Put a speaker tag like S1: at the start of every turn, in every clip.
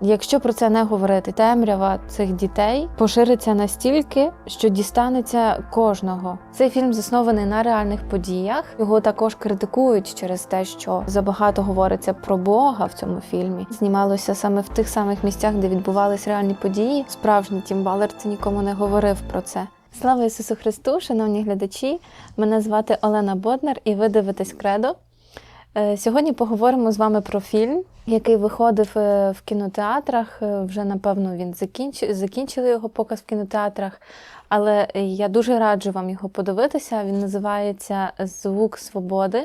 S1: Якщо про це не говорити, темрява цих дітей пошириться настільки, що дістанеться кожного. Цей фільм заснований на реальних подіях. Його також критикують через те, що забагато говориться про Бога в цьому фільмі. Знімалося саме в тих самих місцях, де відбувались реальні події. Справжній Тім Балерт нікому не говорив про це. Слава Ісусу Христу, шановні глядачі! Мене звати Олена Боднар, і ви дивитесь Кредо. Е, Сьогодні поговоримо з вами про фільм, який виходив е, в кінотеатрах. Е, Вже напевно він закінч... закінчили його показ в кінотеатрах. Але я дуже раджу вам його подивитися. Він називається Звук свободи.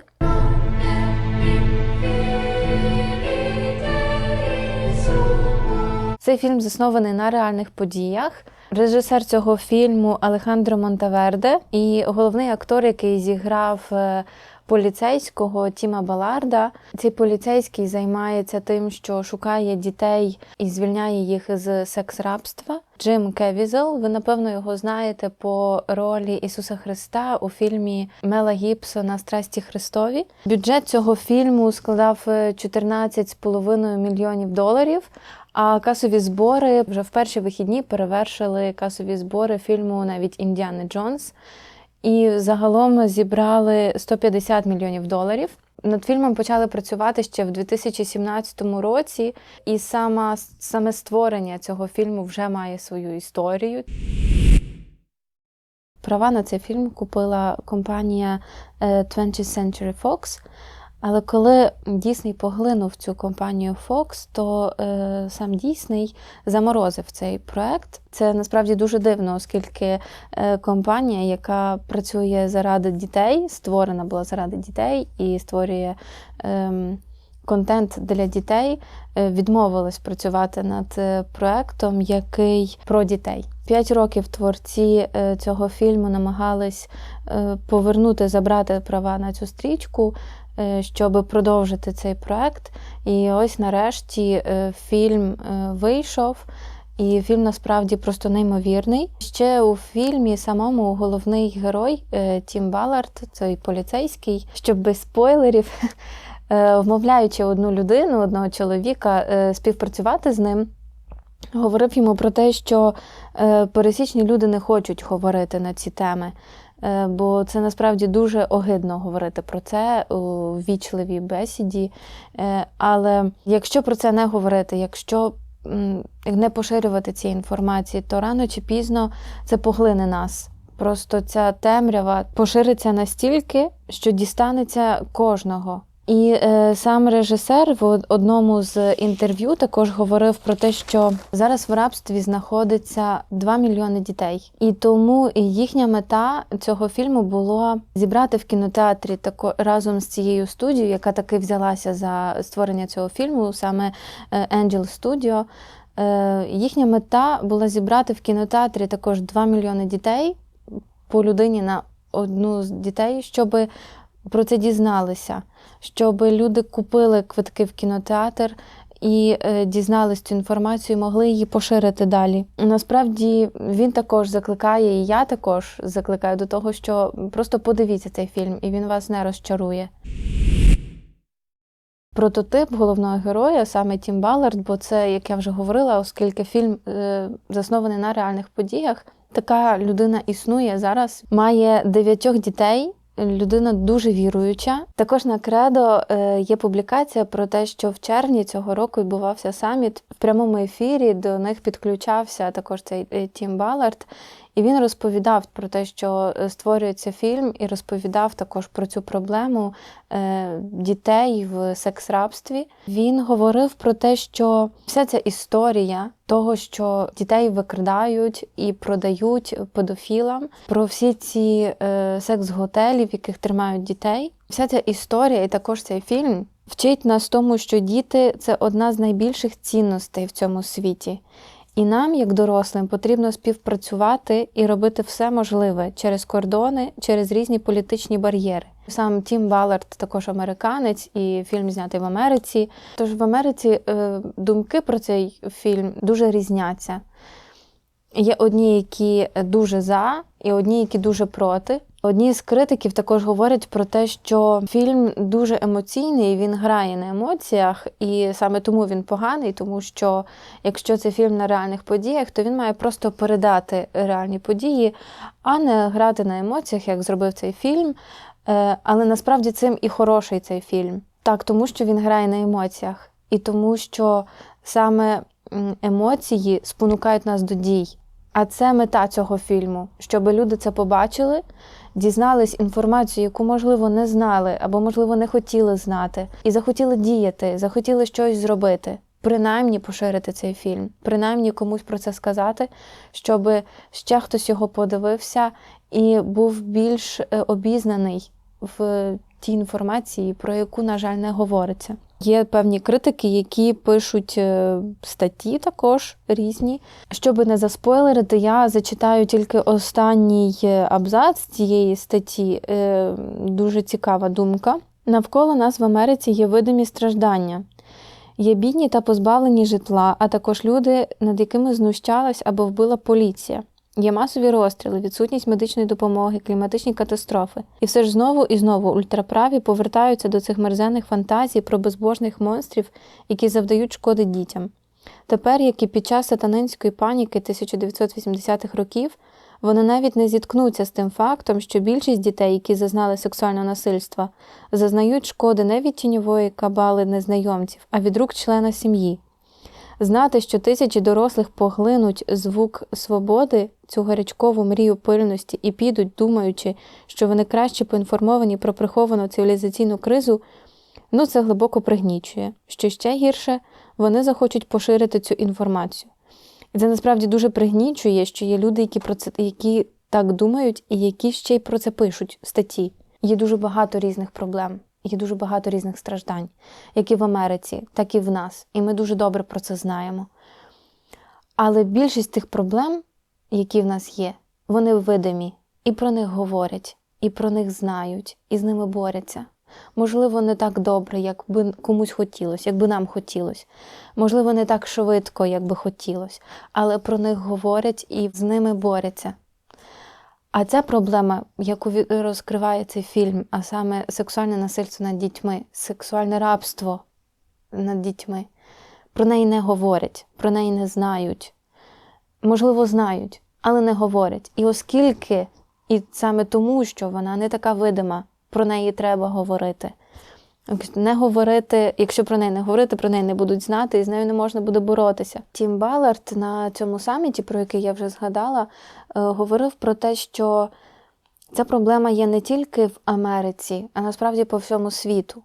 S1: Цей фільм заснований на реальних подіях. Режисер цього фільму Алехандро Монтаверде і головний актор, який зіграв поліцейського Тіма Баларда. Цей поліцейський займається тим, що шукає дітей і звільняє їх з секс-рабства. Джим Кевізел, ви напевно його знаєте по ролі Ісуса Христа у фільмі Мела Гібсона Страсті Христові. Бюджет цього фільму складав е, 14,5 мільйонів доларів. А касові збори вже в перші вихідні перевершили касові збори фільму навіть Індіана Джонс. І загалом зібрали 150 мільйонів доларів. Над фільмом почали працювати ще в 2017 році, і сама, саме створення цього фільму вже має свою історію. Права на цей фільм купила компанія е, 20th Century Fox. Але коли Дісней поглинув цю компанію Fox, то е, сам Дісней заморозив цей проект. Це насправді дуже дивно, оскільки е, компанія, яка працює заради дітей, створена була заради дітей і створює е, контент для дітей, е, відмовилась працювати над е, проектом, який про дітей. П'ять років творці е, цього фільму намагались повернути, забрати права на цю стрічку щоб продовжити цей проект. І ось нарешті е, фільм е, вийшов. І фільм насправді просто неймовірний. Ще у фільмі самому головний герой е, Тім Балард, цей поліцейський, щоб без спойлерів, е, вмовляючи одну людину, одного чоловіка е, співпрацювати з ним, говорив йому про те, що е, пересічні люди не хочуть говорити на ці теми. Е, Бо це насправді дуже огидно говорити про це у вічливій бесіді. Е, Але якщо про це не говорити, якщо не поширювати ці інформації, то рано чи пізно це поглине нас. Просто ця темрява пошириться настільки, що дістанеться кожного. І е, сам режисер в одному з інтерв'ю також говорив про те, що зараз в рабстві знаходиться 2 мільйони дітей, і тому їхня мета цього фільму було зібрати в кінотеатрі тако разом з цією студією, яка таки взялася за створення цього фільму, саме е, Angel Studio. Е, їхня мета була зібрати в кінотеатрі також 2 мільйони дітей по людині на одну з дітей, щоб про це дізналися, щоб люди купили квитки в кінотеатр і е, дізнались цю інформацію, і могли її поширити далі. Насправді він також закликає, і я також закликаю до того, що просто подивіться цей фільм, і він вас не розчарує. Прототип головного героя саме Тім Баллард, бо це, як я вже говорила, оскільки фільм е, заснований на реальних подіях. Така людина існує зараз, має дев'ятьох дітей. Людина дуже віруюча. Також на кредо е, є публікація про те, що в червні цього року відбувався саміт в прямому ефірі. До них підключався також цей е, Тім Балард, і він розповідав про те, що е, створюється фільм, і розповідав також про цю проблему е, дітей в секс-рабстві. Він говорив про те, що вся ця історія того, що дітей викрадають і продають педофілам, про всі ці е, секс-готелі, в яких тримають дітей. Вся ця історія, і також цей фільм вчить нас тому, що діти це одна з найбільших цінностей в цьому світі. І нам, як дорослим, потрібно співпрацювати і робити все можливе через кордони, через різні політичні бар'єри. Сам Тім Балард також американець, і фільм знятий в Америці. Тож в Америці е, думки про цей фільм дуже різняться. Є одні, які дуже за, і одні, які дуже проти. Одні з критиків також говорять про те, що фільм дуже емоційний, він грає на емоціях, і саме тому він поганий, тому що якщо це фільм на реальних подіях, то він має просто передати реальні події, а не грати на емоціях, як зробив цей фільм. Е, Але насправді цим і хороший цей фільм. Так, тому що він грає на емоціях, і тому що саме емоції спонукають нас до дій. А це мета цього фільму, щоб люди це побачили, дізнались інформацію, яку, можливо, не знали або, можливо, не хотіли знати, і захотіли діяти, захотіли щось зробити. Принаймні поширити цей фільм, принаймні комусь про це сказати, щоб ще хтось його подивився і був більш е, обізнаний в тій інформації, про яку, на жаль, не говориться. Є певні критики, які пишуть е, статті також різні. Щоб не заспойлерити, я зачитаю тільки останній е, абзац цієї статті. Е, Дуже цікава думка. Навколо нас в Америці є видимі страждання. Є бідні та позбавлені житла, а також люди, над якими знущалась або вбила поліція. Є масові розстріли, відсутність медичної допомоги, кліматичні катастрофи. І все ж знову і знову ультраправі повертаються до цих мерзенних фантазій про безбожних монстрів, які завдають шкоди дітям. Тепер, як і під час сатанинської паніки 1980-х років, вони навіть не зіткнуться з тим фактом, що більшість дітей, які зазнали сексуального насильства, зазнають шкоди не від тіньової кабали незнайомців, а від рук члена сім'ї. Знати, що тисячі дорослих поглинуть звук свободи, цю гарячкову мрію пильності і підуть, думаючи, що вони краще поінформовані про приховану цивілізаційну кризу, ну це глибоко пригнічує. Що ще гірше, вони захочуть поширити цю інформацію. І це насправді дуже пригнічує, що є люди, які про це які так думають, і які ще й про це пишуть статті. Є дуже багато різних проблем. Є дуже багато різних страждань, як і в Америці, так і в нас. І ми дуже добре про це знаємо. Але більшість тих проблем, які в нас є, вони видимі, і про них говорять, і про них знають, і з ними борються. Можливо, не так добре, як би комусь хотілося, як би нам хотілося. Можливо, не так швидко, як би хотілося, але про них говорять і з ними борються. А ця проблема, яку розкриває цей фільм, а саме сексуальне насильство над дітьми, сексуальне рабство над дітьми, про неї не говорять, про неї не знають. Можливо, знають, але не говорять. І оскільки, і саме тому, що вона не така видима, про неї треба говорити. Не говорити, якщо про неї не говорити, про неї не будуть знати, і з нею не можна буде боротися. Тім Балард на цьому саміті, про який я вже згадала, е, говорив про те, що ця проблема є не тільки в Америці, а насправді по всьому світу.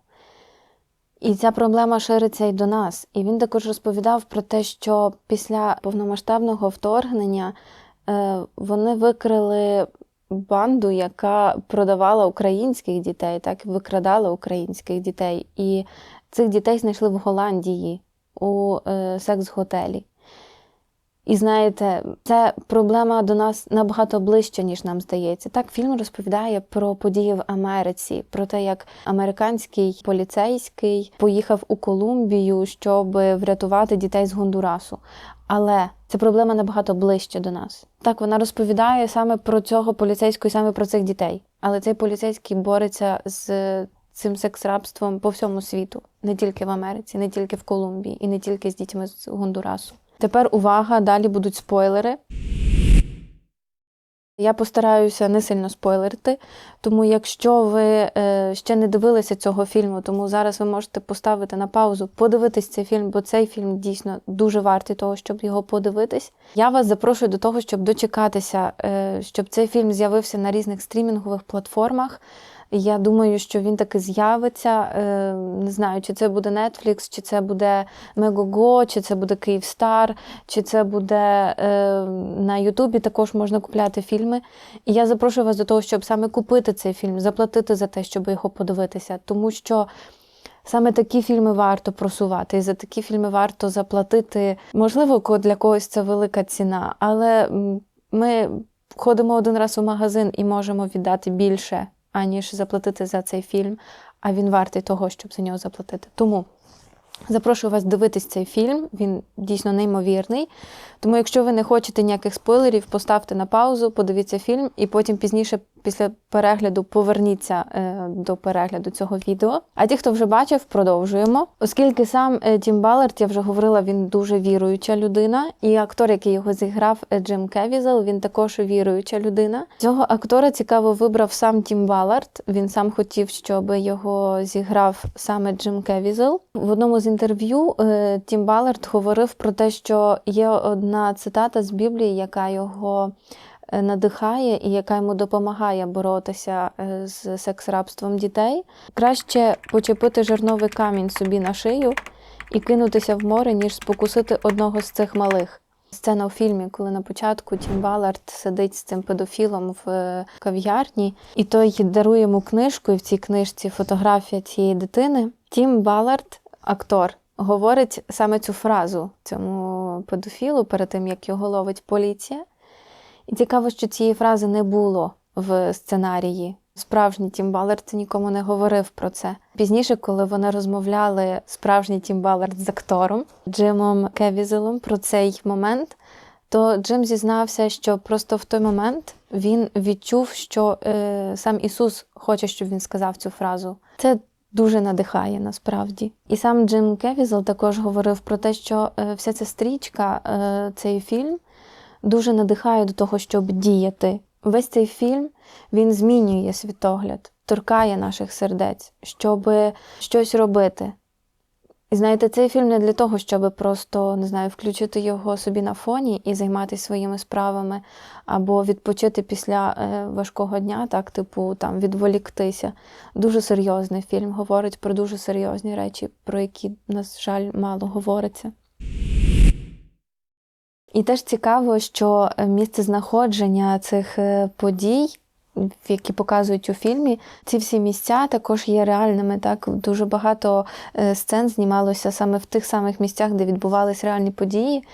S1: І ця проблема шириться і до нас. І він також розповідав про те, що після повномасштабного вторгнення е, вони викрили банду, яка продавала українських дітей, так викрадала українських дітей. І цих дітей знайшли в Голландії у е, секс-готелі. І знаєте, це проблема до нас набагато ближче, ніж нам здається. Так, фільм розповідає про події в Америці, про те, як американський поліцейський поїхав у Колумбію, щоб врятувати дітей з Гондурасу. Але ця проблема набагато ближче до нас. Так, вона розповідає саме про цього поліцейського, і саме про цих дітей. Але цей поліцейський бореться з цим секс-рабством по всьому світу, не тільки в Америці, не тільки в Колумбії і не тільки з дітьми з Гондурасу. Тепер увага, далі будуть спойлери. Я постараюся не сильно спойлерити, тому якщо ви е, ще не дивилися цього фільму, тому зараз ви можете поставити на паузу, подивитись цей фільм, бо цей фільм дійсно дуже вартий того, щоб його подивитись. Я вас запрошую до того, щоб дочекатися, е, щоб цей фільм з'явився на різних стрімінгових платформах. Я думаю, що він таки з'явиться. Е, Не знаю, чи це буде Netflix, чи це буде Megogo, чи це буде Київстар, чи це буде е, на Ютубі. Також можна купляти фільми. І я запрошую вас до того, щоб саме купити цей фільм, заплатити за те, щоб його подивитися, тому що. Саме такі фільми варто просувати, і за такі фільми варто заплатити. Можливо, для когось це велика ціна, але ми ходимо один раз у магазин і можемо віддати більше, аніж заплатити за цей фільм, а він вартий того, щоб за нього заплатити. Тому запрошую вас дивитись цей фільм, він дійсно неймовірний. Тому, якщо ви не хочете ніяких спойлерів, поставте на паузу, подивіться фільм і потім пізніше після перегляду поверніться е, до перегляду цього відео. А ті, хто вже бачив, продовжуємо. Оскільки сам е, Тім Баллард, я вже говорила, він дуже віруюча людина, і актор, який його зіграв, е, Джим Кевізел, він також віруюча людина. Цього актора цікаво вибрав сам Тім Баллард. Він сам хотів, щоб його зіграв саме Джим Кевізел. В одному з інтерв'ю Тім Баллард говорив про те, що є одна цитата з Біблії, яка його е, надихає і яка йому допомагає боротися е, з секс-рабством дітей. Краще почепити жерновий камінь собі на шию і кинутися в море, ніж спокусити одного з цих малих. Сцена у фільмі, коли на початку Тім Баллард сидить з цим педофілом в е, кав'ярні, і той дарує йому книжку, і в цій книжці фотографія цієї дитини. Тім Баллард, актор, говорить саме цю фразу цьому педофілу перед тим, як його ловить поліція. І цікаво, що цієї фрази не було в сценарії. Справжній Тім Баллард нікому не говорив про це. Пізніше, коли вони розмовляли справжній Тім Баллард з актором Джимом Кевізелом про цей момент, то Джим зізнався, що просто в той момент він відчув, що е, сам Ісус хоче, щоб він сказав цю фразу. Це дуже надихає насправді. І сам Джим Кевізел також говорив про те, що е, вся ця стрічка, е, цей фільм дуже надихає до того, щоб діяти. Весь цей фільм він змінює світогляд, торкає наших сердець, щоб щось робити. Знаєте, цей фільм не для того, щоб просто не знаю, включити його собі на фоні і займатися своїми справами, або відпочити після е, важкого дня, так, типу, там відволіктися. Дуже серйозний фільм говорить про дуже серйозні речі, про які, на жаль, мало говориться. І теж цікаво, що місце знаходження цих е, подій, які показують у фільмі, ці всі місця також є реальними. Так дуже багато е, сцен знімалося саме в тих самих місцях, де відбувалися реальні події.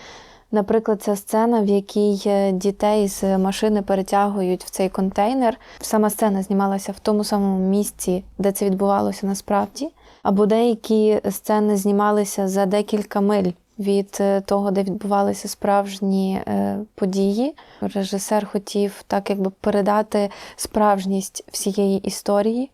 S1: Наприклад, ця сцена, в якій е, дітей з машини перетягують в цей контейнер. Сама сцена знімалася в тому самому місці, де це відбувалося насправді. Або деякі сцени знімалися за декілька миль від е, того, де відбувалися справжні е, події. Режисер хотів так якби передати справжність всієї історії.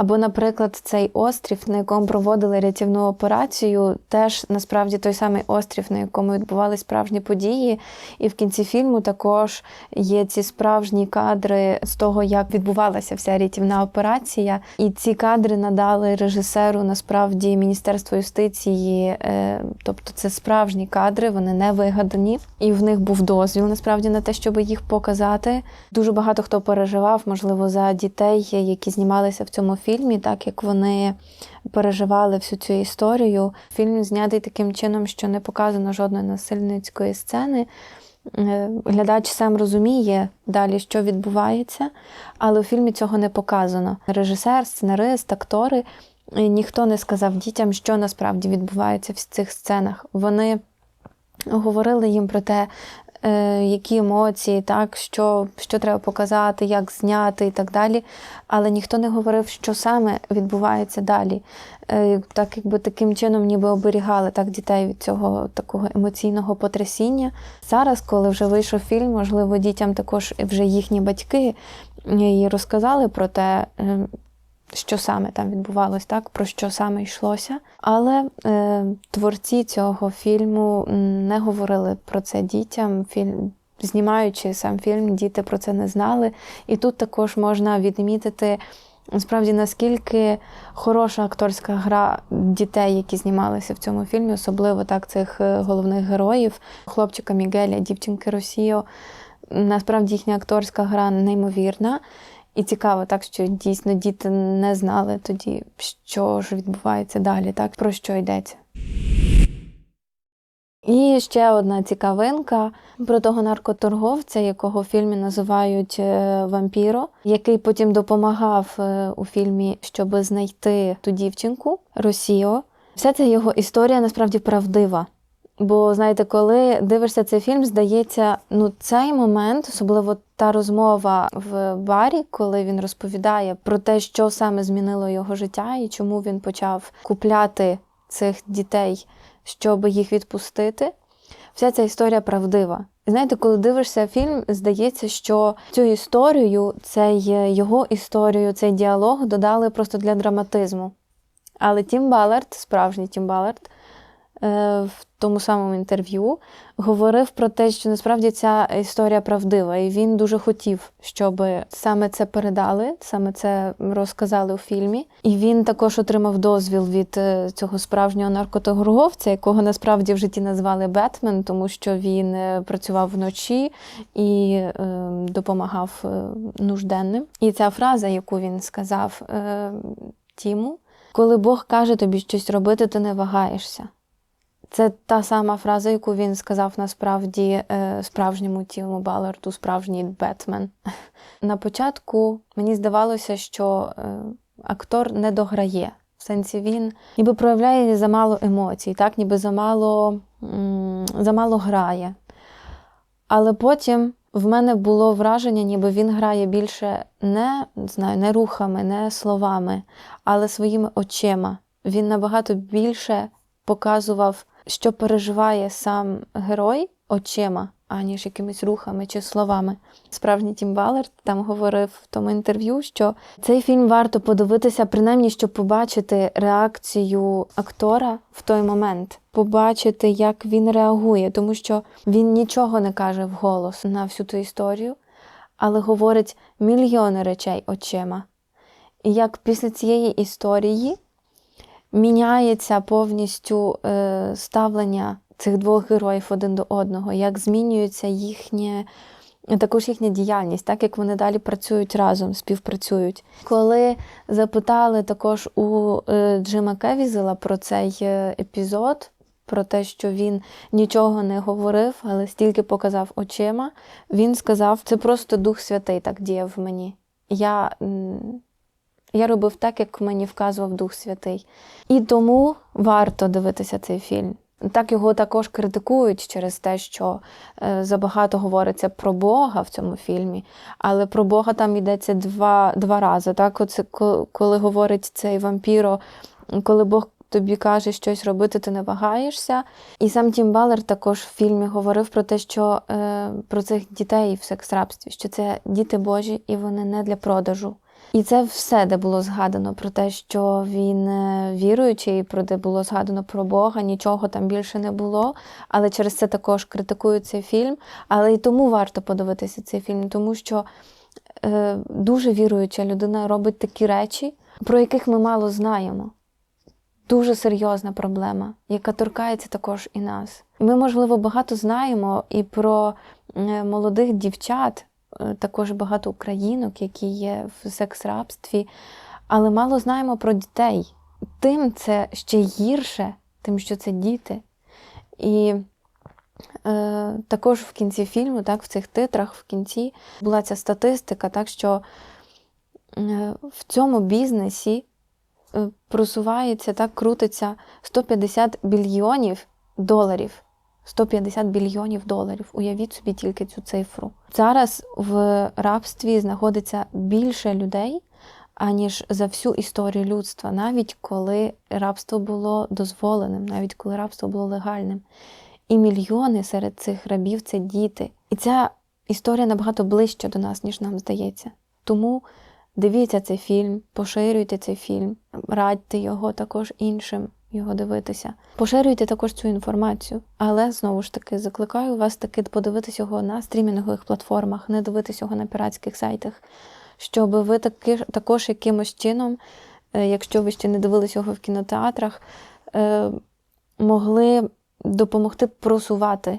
S1: Або, наприклад, цей острів, на якому проводили рятівну операцію, теж насправді той самий острів, на якому відбувалися справжні події. І в кінці фільму також є ці справжні кадри з того, як відбувалася вся рятівна операція. І ці кадри надали режисеру насправді Міністерство юстиції, е, тобто це справжні кадри, вони не вигадані. І в них був дозвіл насправді на те, щоб їх показати. Дуже багато хто переживав, можливо, за дітей, які знімалися в цьому фільмі, так як вони переживали всю цю історію. Фільм знятий таким чином, що не показано жодної насильницької сцени. Е, Глядач сам розуміє далі, що відбувається, але у фільмі цього не показано. Режисер, сценарист, актори е, ніхто не сказав дітям, що насправді відбувається в цих сценах. Вони говорили їм про те, які емоції, так, що, що треба показати, як зняти і так далі. Але ніхто не говорив, що саме відбувається далі. Е, Так якби таким чином ніби оберігали так дітей від цього такого емоційного потрясіння. Зараз, коли вже вийшов фільм, можливо, дітям також вже їхні батьки і розказали про те. Що саме там відбувалось, так про що саме йшлося. Але е, творці цього фільму не говорили про це дітям. Фільм, знімаючи сам фільм, діти про це не знали. І тут також можна відмітити. Справді, наскільки хороша акторська гра дітей, які знімалися в цьому фільмі, особливо так цих е, головних героїв, хлопчика Мігеля, дівчинки Росіо. Насправді їхня акторська гра неймовірна. І цікаво, так що дійсно діти не знали тоді, що ж відбувається далі, так про що йдеться. І ще одна цікавинка про того наркоторговця, якого в фільмі називають е, вампіро, який потім допомагав е, у фільмі, щоб знайти ту дівчинку Росіо. Вся ця його історія насправді правдива. Бо знаєте, коли дивишся цей фільм, здається, ну цей момент, особливо та розмова в барі, коли він розповідає про те, що саме змінило його життя і чому він почав купляти цих дітей, щоб їх відпустити. вся ця історія правдива. І знаєте, коли дивишся фільм, здається, що цю історію, цей е, його історію, цей діалог додали просто для драматизму. Але Тім Балард, справжній Тім Балард, е, в тому самому інтерв'ю говорив про те, що насправді ця історія правдива, і він дуже хотів, щоб саме це передали, саме це розказали у фільмі. І він також отримав дозвіл від е, цього справжнього наркоторговця, якого насправді в житті назвали Бетмен, тому що він е, працював вночі і е, допомагав е, нужденним. І ця фраза, яку він сказав е, Тіму, коли Бог каже тобі щось робити, ти не вагаєшся. Це та сама фраза, яку він сказав насправді е, справжньому Тіму Баларту, справжній Бетмен. На початку мені здавалося, що е, актор не дограє. В сенсі він ніби проявляє замало емоцій, так? ніби замало, замало грає. Але потім в мене було враження, ніби він грає більше не, знаю, не рухами, не словами, але своїми очима. Він набагато більше показував, що переживає сам герой очима, аніж якимись рухами чи словами. Справжній Тім Балард там говорив в тому інтерв'ю, що цей фільм варто подивитися, принаймні, щоб побачити реакцію актора в той момент, побачити, як він реагує, тому що він нічого не каже вголос на всю ту історію, але говорить мільйони речей очима. І як після цієї історії міняється повністю е, ставлення цих двох героїв один до одного, як змінюється їхнє. Також їхня діяльність, так як вони далі працюють разом, співпрацюють. Коли запитали також у е, Джима Кевізела про цей е, епізод, про те, що він нічого не говорив, але стільки показав очима, він сказав: це просто Дух Святий так діяв в мені. Я я робив так, як мені вказував Дух Святий. І тому варто дивитися цей фільм. Так його також критикують через те, що е, забагато говориться про Бога в цьому фільмі, але про Бога там йдеться два два рази. Так, Оце, коли говорить цей вампіро, коли Бог тобі каже щось робити, ти не вагаєшся. І сам Тім Балер також в фільмі говорив про те, що е, про цих дітей в секс-рабстві, що це діти Божі і вони не для продажу. І це все, де було згадано про те, що він е, віруючий, про де було згадано про Бога, нічого там більше не було. Але через це також критикують цей фільм. Але і тому варто подивитися цей фільм, тому що е, дуже віруюча людина робить такі речі, про яких ми мало знаємо. Дуже серйозна проблема, яка торкається також і нас. Ми, можливо, багато знаємо і про е, молодих дівчат. Е, також багато українок, які є в секс-рабстві, але мало знаємо про дітей. Тим це ще гірше, тим, що це діти. І е, також в кінці фільму, так, в цих титрах, в кінці була ця статистика, так що е, в цьому бізнесі е, просувається, так, крутиться 150 більйонів доларів. 150 більйонів доларів. Уявіть собі тільки цю цифру. Зараз в рабстві знаходиться більше людей, аніж за всю історію людства, навіть коли рабство було дозволеним, навіть коли рабство було легальним. І мільйони серед цих рабів це діти. І ця історія набагато ближча до нас, ніж нам здається. Тому дивіться цей фільм, поширюйте цей фільм, радьте його також іншим його дивитися. Поширюйте також цю інформацію, але знову ж таки закликаю вас таки подивитися його на стрімінгових платформах, не дивитися його на піратських сайтах, щоб ви таки, також якимось чином, е, якщо ви ще не дивилися його в кінотеатрах, е, могли допомогти просувати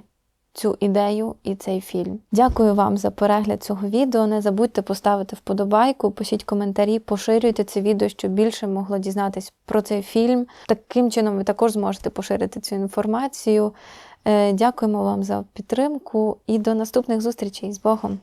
S1: цю ідею і цей фільм. Дякую вам за перегляд цього відео. Не забудьте поставити вподобайку, пишіть коментарі, поширюйте це відео, щоб більше могло дізнатись про цей фільм. Таким чином, ви також зможете поширити цю інформацію. Е, дякуємо вам за підтримку і до наступних зустрічей з Богом!